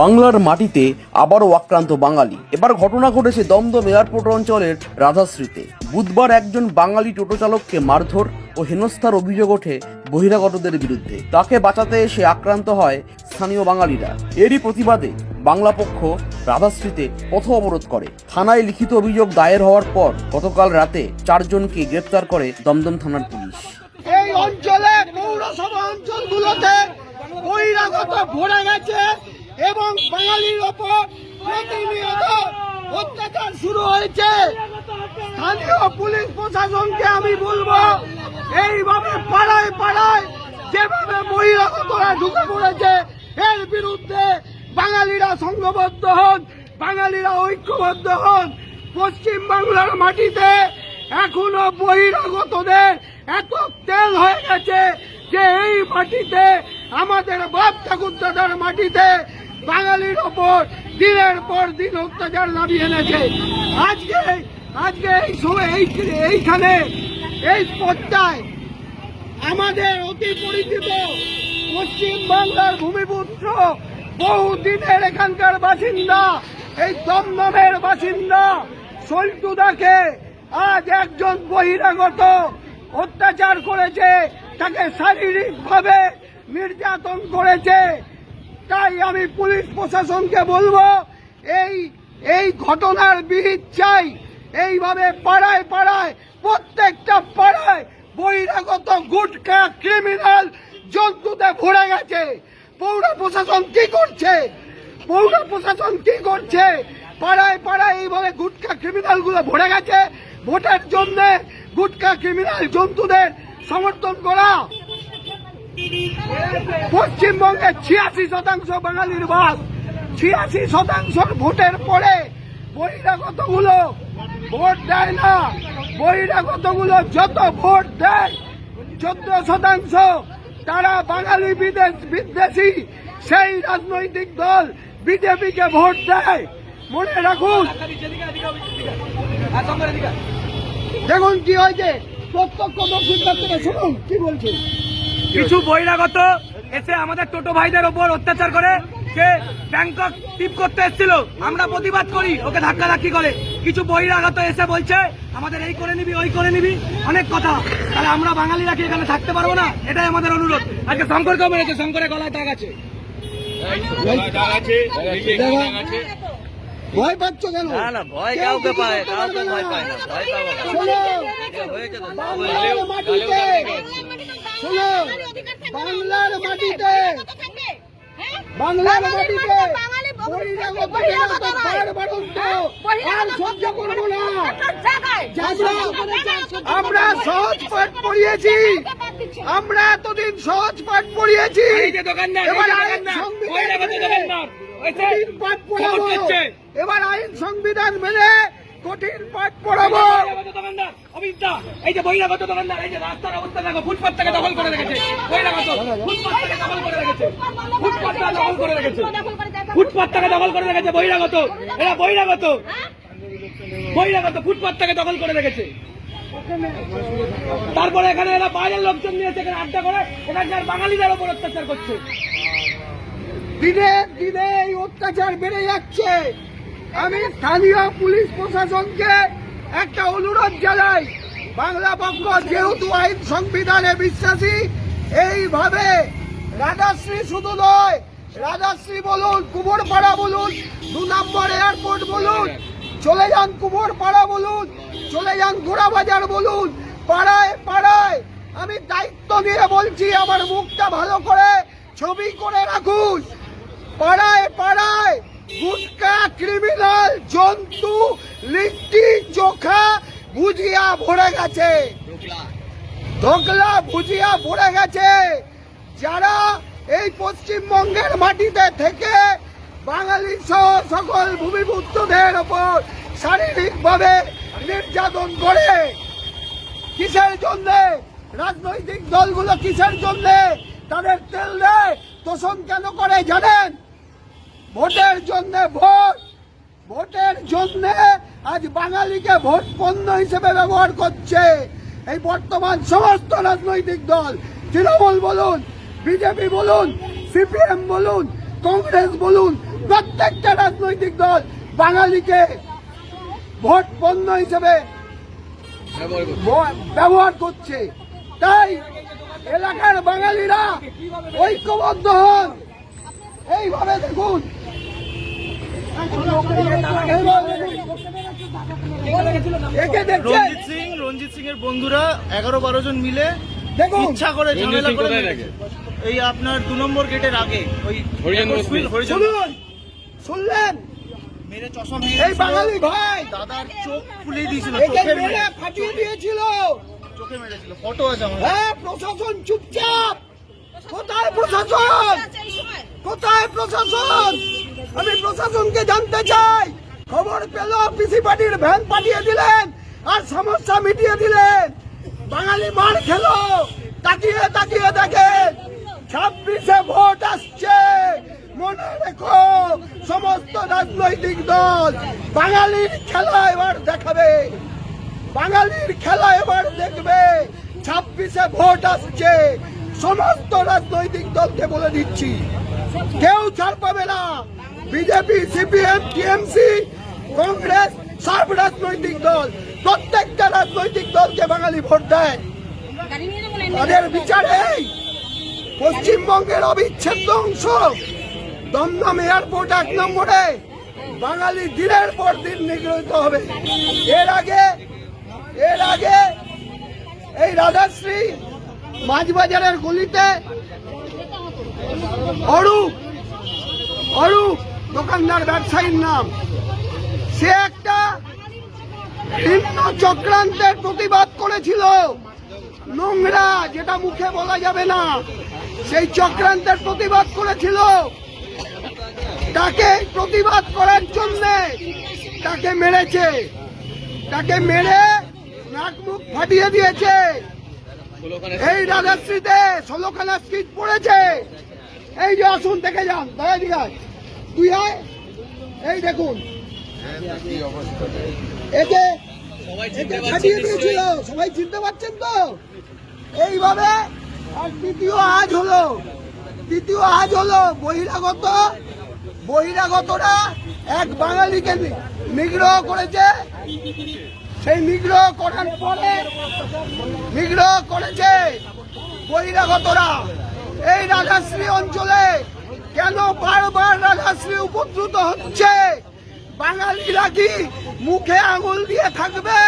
বাংলার মাটিতে আবারও আক্রান্ত বাঙালি। এবার ঘটনা ঘটেছে দমদম এয়ারপোর্ট অঞ্চলের রাধাশ্রীতে। বুধবার একজন বাঙালি টোটো চালককে মারধর ও হেনস্থার অভিযোগ ওঠে বহিরাগতদের বিরুদ্ধে। তাকে বাঁচাতে এসে আক্রান্ত হয় স্থানীয় বাঙালিরা। এরই প্রতিবাদে বাংলা পক্ষ রাধাশ্রীতে পথ অবরোধ করে। থানায় লিখিত অভিযোগ দায়ের হওয়ার পর গতকাল রাতে চারজনকে গ্রেপ্তার করে দমদম থানার পুলিশ। এই অঞ্চলে পৌরসভা অঞ্চলগুলোতে বহিরাগত ভরে গেছে। এবং বাঙালির ওপর প্রতিনিয়ত অত্যাচার শুরু হয়েছে। স্থানীয় পুলিশ প্রশাসনকে আমি বলব, এইভাবে পাড়ায় পাড়ায় যেভাবে বহিরাগতরা ঢুকে পড়েছে, এর বিরুদ্ধে বাঙালিরা সংঘবদ্ধ হন, বাঙালিরা ঐক্যবদ্ধ হন। পশ্চিম বাংলার মাটিতে এখনও বহিরাগতদের এত তেল হয়ে গেছে যে এই মাটিতে, আমাদের বাপ ঠাকুর দাদার মাটিতে বাঙালির ওপর, দিনের পর দিন অত্যাচার নামিয়ে এনেছে। আজকে আজকে এই সময় এই এইখানে, এই পথটায় আমাদের অতি পরিচিত পশ্চিম বাংলার ভূমিপুত্র বহু দিনের এখানকার বাসিন্দা, এই দমদমের বাসিন্দা সল্টুদাকে আজ একজন বহিরাগত অত্যাচার করেছে, তাকে শারীরিকভাবে নির্যাতন করেছে। তাই আমি পুলিশ প্রশাসনকে বলব, এই এই ঘটনার বিহিত চাই। এইভাবে পাড়ায় পাড়ায়, প্রত্যেকটা পাড়ায় বহিরাগত গুটকা ক্রিমিনাল জন্তুতে ভরে গেছে। পৌর প্রশাসন কি করছে? পৌর প্রশাসন কি করছে? পাড়ায় পাড়ায় এইভাবে গুটকা ক্রিমিনালগুলো ভরে গেছে। ভোটের জন্য গুটকা ক্রিমিনাল জন্তুদের সমর্থন করা। পশ্চিমবঙ্গে ছিয়াশি শতাংশ বাঙালির বাস, ছিয়াশি শতাংশ ভোটের পরে বহিরাগতগুলো ভোট দেয় না। বহিরাগতগুলো যত ভোট দেয়, চোদ্দ শতাংশ, তারা বাঙালি বিদেশ, বিদ্বেষী। সেই রাজনৈতিক দল বিজেপিকে ভোট দেয়। মনে রাখুন। দেখুন কি হয়েছে। প্রত্যক্ষ প্রত্যক্ষদর্শীদের থেকে শুনুন, কি বলছে কিছু বহিরাগত এসে আমাদের টোটো ভাইদের ওপর অত্যাচার করে সে ব্যাংকক টিপ করতে এসেছিল। আমরা প্রতিবাদ করি ওকে ধাক্কা ধাক্কি করে। কিছু বহিরাগত এসে বলছে আমাদের এই করে নিবি ওই করে নিবি। অনেক কথা। তাহলে আমরা বাঙালিরা কি এখানে থাকতে পারব না? এটাই আমাদের অনুরোধ। আজকে শঙ্কর শঙ্করকেও মেরেছে? শঙ্করের গলায় দাগ আছে। ভয় পাচ্ছ কেন? না না ভয় কাউকে পায় কাউকে ভয় পায় না ভয় পাবো কেন? শোনো যে হয়েছে তো বাংলার মাটিতে শোনো বাংলার মাটিতে বাংলার মাটিতে আমরা সহজ পাঠ পড়িয়েছি আমরা এতদিন সহজ পাঠ পড়িয়েছি এই যে দোকানদার এই এবার আইন সংবিধান মেনে কঠিন পাঠ পড়াবো। এই যে বহিরাগত দোকানদার এই যে রাস্তার অবস্থা দেখো থেকে দখল করে রেখেছে বহিরাগত ফুটপাত থেকে দখল করে রেখেছে ফুটপাতটা দখল করে রেখেছে ফুটপাত দখল করে রেখেছে বহিরাগত এরা বহিরাগত বহিরাগত ফুটপাত থেকে দখল করে রেখেছে তারপরে এখানে এরা বাইরের লোকজন নিয়ে এসে এখানে আড্ডা করে এখানকার বাঙালিদের ওপর অত্যাচার করছে দিনে দিনে এই অত্যাচার বেড়ে যাচ্ছে। আমি স্থানীয় পুলিশ প্রশাসনকে একটা অনুরোধ জানাই, বাংলা পক্ষ যেহেতু আইন সংবিধানে বিশ্বাসী, এইভাবে রাধাশ্রী শুধু নয় রাধাশ্রী বলুন, কুমোরপাড়া বলুন, দু নম্বর এয়ারপোর্ট বলুন, চলে যান কুমোরপাড়া বলুন, চলে যান ঘোড়াবাজার বলুন, পাড়ায় পাড়ায়। আমি দায়িত্ব নিয়ে বলছি, আমার মুখটা ভালো করে ছবি করে রাখুন। পাড়ায় পাড়ায় গুটকা ক্রিমিনাল, জন্তু, লিট্টি, চোখা ভুজিয়া ভরে গেছে। ধোকলা ভুজিয়া ভরে গেছে। যারা এই পশ্চিমবঙ্গের মাটিতে থেকে বাঙালি সহ সকল ভূমিপুত্রদের ওপর শারীরিকভাবে নির্যাতন করে, কিসের জন্য? রাজনৈতিক দলগুলো কিসের জন্য? তাদের তেল দেয়, তোষণ কেন করে জানেন? ভোটের জন্য ভোট, ভোটের জন্য আজ বাঙালিকে ভোট পণ্য হিসেবে ব্যবহার করছে। এই বর্তমান সমস্ত রাজনৈতিক দল, তৃণমূল বলুন, বিজেপি বলুন, সিপিএম বলুন, কংগ্রেস বলুন, প্রত্যেকটা রাজনৈতিক দল বাঙালিকে ভোট পণ্য হিসেবে ব্যবহার করছে। তাই এলাকার বাঙালিরা ঐক্যবদ্ধ হন। এইভাবে দেখুন এইভাবে দেখুন। একে দেখছেন রঞ্জিত সিং রঞ্জিত সিং এর বন্ধুরা এগারো বারো জন মিলে ইচ্ছা করে ঝামেলা করে এই আপনার দু নম্বর গেটের আগে ওই শুনলেন? মেরে চশমা এই বাঙালি ভাই। দাদার চোখ ফুলে দিয়েছিল একে মেরে মেরে। ফাটিয়ে দিয়েছিল। চোখে মেরেছিল ফটো আছে আমার। হ্যাঁ প্রশাসন চুপচাপ। কোথায় প্রশাসন? কোথায় প্রশাসন? আমি প্রশাসনকে জানতে চাই। খবর পেল, পিসি পার্টির ভ্যান পাঠিয়ে দিলেন আর সমস্যা মিটিয়ে দিলেন। বাঙালি মার খেলো। তাকিয়ে তাকিয়ে দেখেন, ছাব্বিশে ভোট আসছে। মনে রেখো, সমস্ত রাজনৈতিক দল বাঙালির খেলা এবার দেখাবে। বাঙালির খেলা এবার দেখবে। ছাব্বিশে ভোট আসছে। সমস্ত রাজনৈতিক দলকে বলে দিচ্ছি। কেউ ছাড় পাবে না। বিজেপি, সিপিএম, টিএমসি, কংগ্রেস, সব রাজনৈতিক দল, প্রত্যেকটা রাজনৈতিক দলকে বাঙালি ভোট দেয়। তাদের বিচারে পশ্চিমবঙ্গের অবিচ্ছেদ্য অংশ। দমদম এয়ারপোর্ট এক নম্বরে। বাঙালি দিনের পর দিন নিগৃহীত হবে। এর আগে এর আগে এই রাধাশ্রী মাঝবাজারের গলিতে অরূপ অরূপ দোকানদার ব্যবসায়ীর নাম। সে একটা ভিন্ন চক্রান্তের প্রতিবাদ করেছিল। নোংরা, যেটা মুখে বলা যাবে না, সেই চক্রান্তের প্রতিবাদ করেছিল। তাকে প্রতিবাদ করার জন্য তাকে মেরেছে। তাকে মেরে নাক মুখ ফাটিয়ে দিয়েছে। এই রাজাশ্রীতে ষোলোখানা স্কিট পড়েছে। এই যে আসুন, দেখে যান দিঘায় তুই আয়। এই দেখুন। একে দিয়েছিল। সবাই চিনতে পারছেন তো? এইভাবে আর তৃতীয় আজ হলো। তৃতীয় আজ হলো বহিরাগত। বহিরাগতরা এক বাঙালিকে নিগ্রহ করেছে। সেই নিগ্রহ করার পরে নিগ্রহ করেছে বহিরাগতরা। এই রাজাশ্রী অঞ্চলে কেন বারবার রাজাশ্রী উপদ্রুত হচ্ছে? বাঙালিরা কি মুখে আঙুল দিয়ে থাকবে?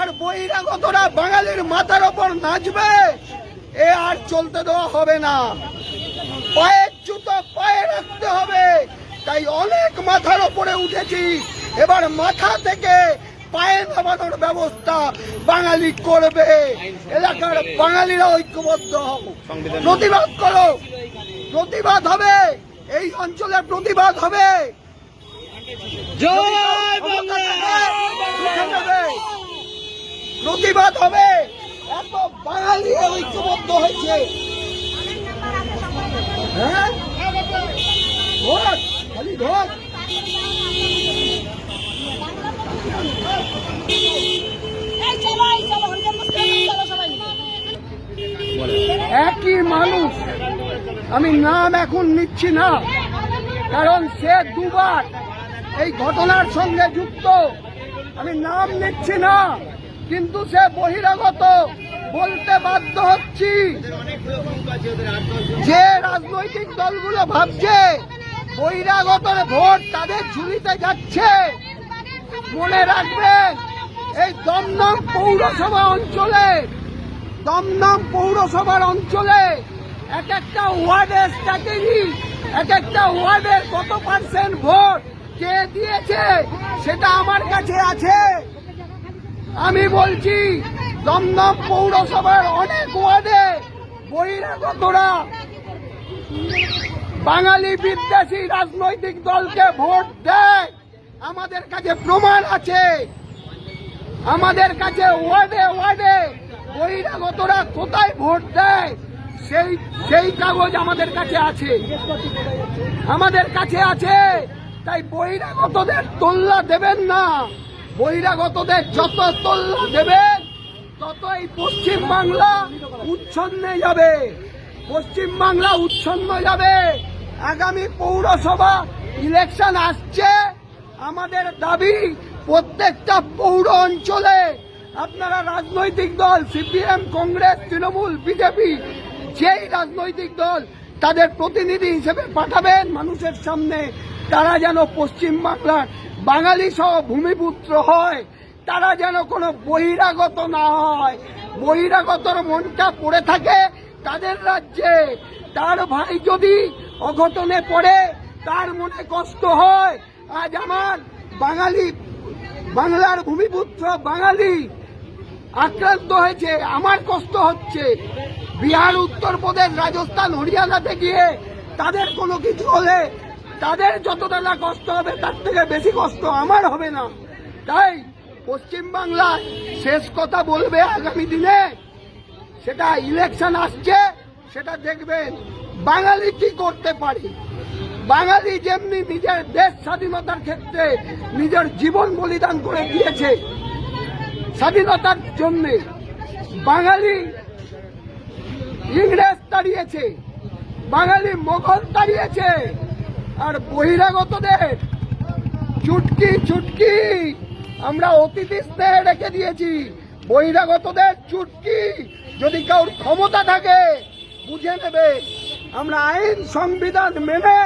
আর বহিরাগতরা বাঙালির মাথার ওপর নাচবে? এ আর চলতে দেওয়া হবে না। পায়ের জুতো পায়ে রাখতে হবে। তাই অনেক মাথার ওপরে উঠেছি। এবার মাথা থেকে পায়ে নামানোর ব্যবস্থা বাঙালি করবে। এলাকার বাঙালিরা ঐক্যবদ্ধ হও। প্রতিবাদ করো। প্রতিবাদ হবে। এই অঞ্চলে প্রতিবাদ হবে। প্রতিবাদ হবে। এত বাঙালি ঐক্যবদ্ধ হয়েছে। হ্যাঁ? খালি ভোট একই মানুষ আমি নাম এখন নিচ্ছি না। কারণ সে দুবার এই ঘটনার সঙ্গে যুক্ত। আমি নাম নিচ্ছি না, কিন্তু সে বহিরাগত বলতে বাধ্য হচ্ছি। যে রাজনৈতিক দলগুলো ভাবছে বহিরাগতের ভোট তাদের ঝুলিতে যাচ্ছে, মনে রাখবেন এই দমদম পৌরসভা অঞ্চলে, দমদম পৌরসভার অঞ্চলে এক একটা ওয়ার্ডের স্ট্র্যাটেজি এক একটা ওয়ার্ডের কত পার্সেন্ট ভোট কে দিয়েছে সেটা আমার কাছে আছে। আমি বলছি, দমদম পৌরসভার অনেক ওয়ার্ডে বহিরাগতরা বাঙালি বিদ্বেষী রাজনৈতিক দলকে ভোট দেয়। আমাদের কাছে প্রমাণ আছে। আমাদের কাছে ওয়ার্ডে ওয়ার্ডে বহিরাগতরা কোথায় ভোট দেয়? সেই সেই কাগজ আমাদের কাছে আছে। আমাদের কাছে আছে। তাই বহিরাগতদের তোল্লা দেবেন না। বহিরাগতদের যত তোল্লা দেবেন তত এই পশ্চিম বাংলা উচ্ছন্নে যাবে। পশ্চিম বাংলা উচ্ছন্ন যাবে। আগামী পৌরসভা ইলেকশন আসছে। আমাদের দাবি প্রত্যেকটা পৌর অঞ্চলে আপনারা রাজনৈতিক দল, সিপিএম, কংগ্রেস, তৃণমূল, বিজেপি যেই রাজনৈতিক দল তাদের প্রতিনিধি হিসেবে পাঠাবেন, মানুষের সামনে তারা যেন পশ্চিম বাংলার বাঙালি সহ ভূমিপুত্র হয়, তারা যেন কোনো বহিরাগত না হয়। বহিরাগতর মনটা পড়ে থাকে তাদের রাজ্যে। তার ভাই যদি অঘটনে পড়ে, তার মনে কষ্ট হয়। আজ আমার বাঙালি, বাংলার ভূমিপুত্র বাঙালি আক্রান্ত হয়েছে, আমার কষ্ট হচ্ছে। বিহার উত্তরপ্রদেশ রাজস্থান হরিয়ানাতে গিয়ে তাদের কোনো কিছু হলে তাদের যতটা না কষ্ট হবে তার থেকে বেশি কষ্ট আমার হবে না। তাই পশ্চিম বাংলায় শেষ কথা বলবে আগামী দিনে, সেটা ইলেকশন আসছে, সেটা দেখবেন বাঙালি কি করতে পারে। বাঙালি যেমনি নিজের দেশ স্বাধীনতার ক্ষেত্রে নিজের জীবন বলিদান করে দিয়েছে, স্বাধীনতার জন্যে বাঙালি ইংরেজ তাড়িয়েছে বাঙালি মোগল তাড়িয়েছে আর বহিরাগতদের চুটকি চুটকি আমরা অতিথি স্নেহে রেখে দিয়েছি। বহিরাগতদের চুটকি যদি কারোর ক্ষমতা থাকে, বুঝে নেবে। আমরা আইন, সংবিধান মেনে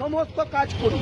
সমস্ত কাজ করি।